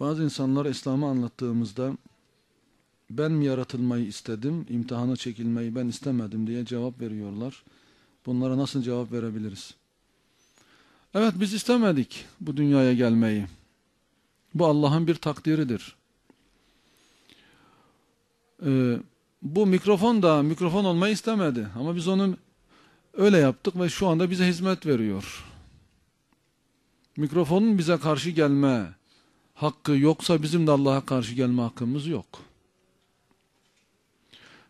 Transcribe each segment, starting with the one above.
Bazı insanlar İslam'ı anlattığımızda ben mi yaratılmayı istedim, imtihana çekilmeyi ben istemedim diye cevap veriyorlar. Bunlara nasıl cevap verebiliriz? Evet biz istemedik bu dünyaya gelmeyi. Bu Allah'ın bir takdiridir. Ee, bu mikrofon da mikrofon olmayı istemedi. Ama biz onu öyle yaptık ve şu anda bize hizmet veriyor. Mikrofonun bize karşı gelme hakkı yoksa bizim de Allah'a karşı gelme hakkımız yok.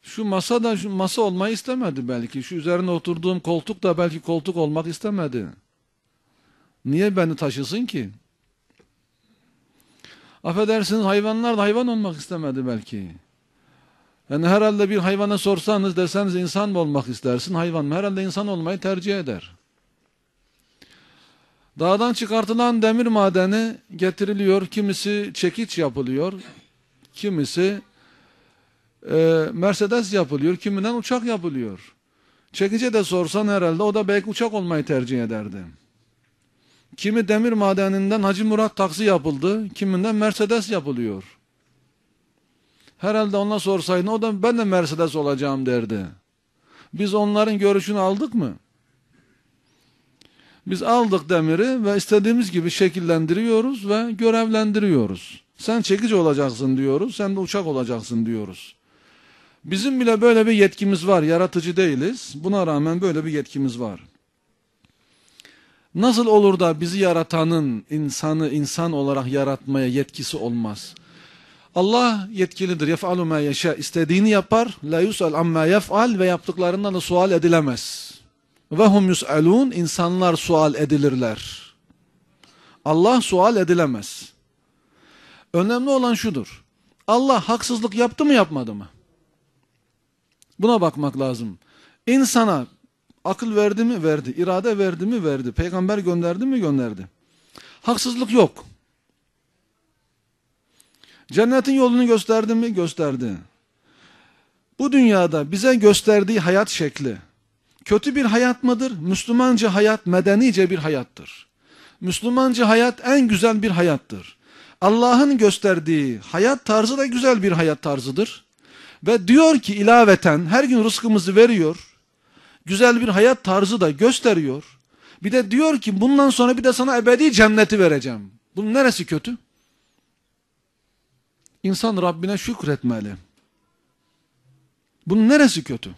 Şu masa da şu masa olmayı istemedi belki. Şu üzerine oturduğum koltuk da belki koltuk olmak istemedi. Niye beni taşısın ki? Affedersiniz hayvanlar da hayvan olmak istemedi belki. Yani herhalde bir hayvana sorsanız deseniz insan mı olmak istersin hayvan mı? Herhalde insan olmayı tercih eder. Dağdan çıkartılan demir madeni getiriliyor. Kimisi çekiç yapılıyor. Kimisi e, Mercedes yapılıyor. Kiminden uçak yapılıyor. Çekice de sorsan herhalde o da belki uçak olmayı tercih ederdi. Kimi demir madeninden Hacı Murat taksi yapıldı. Kiminden Mercedes yapılıyor. Herhalde ona sorsaydın o da ben de Mercedes olacağım derdi. Biz onların görüşünü aldık mı? Biz aldık demiri ve istediğimiz gibi şekillendiriyoruz ve görevlendiriyoruz. Sen çekici olacaksın diyoruz, sen de uçak olacaksın diyoruz. Bizim bile böyle bir yetkimiz var, yaratıcı değiliz. Buna rağmen böyle bir yetkimiz var. Nasıl olur da bizi yaratanın insanı insan olarak yaratmaya yetkisi olmaz? Allah yetkilidir. Yef'alu ma yeşâ. İstediğini yapar. La yus'al amma yef'al ve yaptıklarından da sual edilemez. Ve hum yus'alun. insanlar sual edilirler. Allah sual edilemez. Önemli olan şudur. Allah haksızlık yaptı mı yapmadı mı? Buna bakmak lazım. İnsana akıl verdi mi? Verdi. İrade verdi mi? Verdi. Peygamber gönderdi mi? Gönderdi. Haksızlık yok. Cennetin yolunu gösterdi mi? Gösterdi. Bu dünyada bize gösterdiği hayat şekli kötü bir hayat mıdır? Müslümanca hayat medenice bir hayattır. Müslümanca hayat en güzel bir hayattır. Allah'ın gösterdiği hayat tarzı da güzel bir hayat tarzıdır. Ve diyor ki ilaveten her gün rızkımızı veriyor. Güzel bir hayat tarzı da gösteriyor. Bir de diyor ki bundan sonra bir de sana ebedi cenneti vereceğim. Bunun neresi kötü? İnsan Rabbine şükretmeli. Bunun neresi kötü?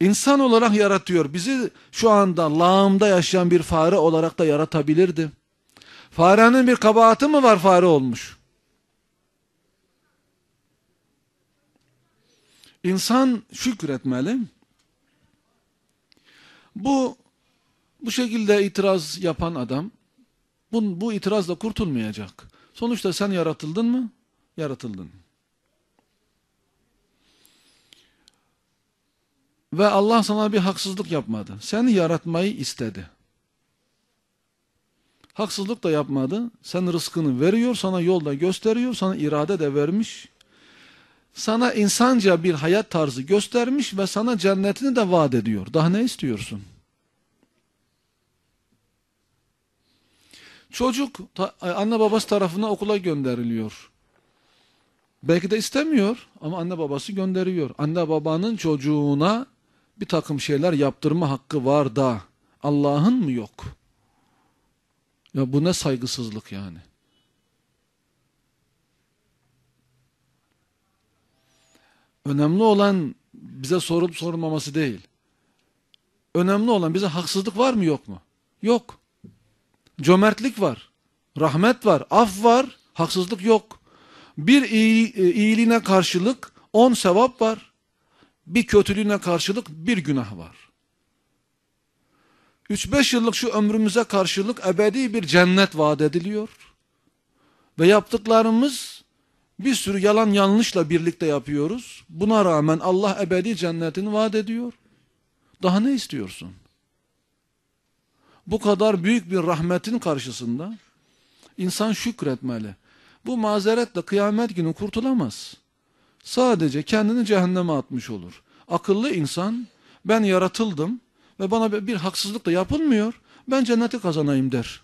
İnsan olarak yaratıyor. Bizi şu anda lağımda yaşayan bir fare olarak da yaratabilirdi. Farenin bir kabahati mi var fare olmuş? İnsan şükretmeli. Bu bu şekilde itiraz yapan adam bu, bu itirazla kurtulmayacak. Sonuçta sen yaratıldın mı? Yaratıldın. Ve Allah sana bir haksızlık yapmadı. Seni yaratmayı istedi. Haksızlık da yapmadı. Sen rızkını veriyor, sana yolda gösteriyor, sana irade de vermiş. Sana insanca bir hayat tarzı göstermiş ve sana cennetini de vaat ediyor. Daha ne istiyorsun? Çocuk anne babası tarafından okula gönderiliyor. Belki de istemiyor ama anne babası gönderiyor. Anne babanın çocuğuna bir takım şeyler yaptırma hakkı var da Allah'ın mı yok? Ya bu ne saygısızlık yani. Önemli olan bize sorup sorulmaması değil. Önemli olan bize haksızlık var mı yok mu? Yok. Cömertlik var. Rahmet var. Af var. Haksızlık yok. Bir iyi, e, iyiliğine karşılık on sevap var. Bir kötülüğüne karşılık bir günah var. 3-5 yıllık şu ömrümüze karşılık ebedi bir cennet vaat ediliyor. Ve yaptıklarımız bir sürü yalan yanlışla birlikte yapıyoruz. Buna rağmen Allah ebedi cennetini vaat ediyor. Daha ne istiyorsun? Bu kadar büyük bir rahmetin karşısında insan şükretmeli. Bu mazeretle kıyamet günü kurtulamaz. Sadece kendini cehenneme atmış olur. Akıllı insan ben yaratıldım ve bana bir haksızlık da yapılmıyor. Ben cenneti kazanayım der.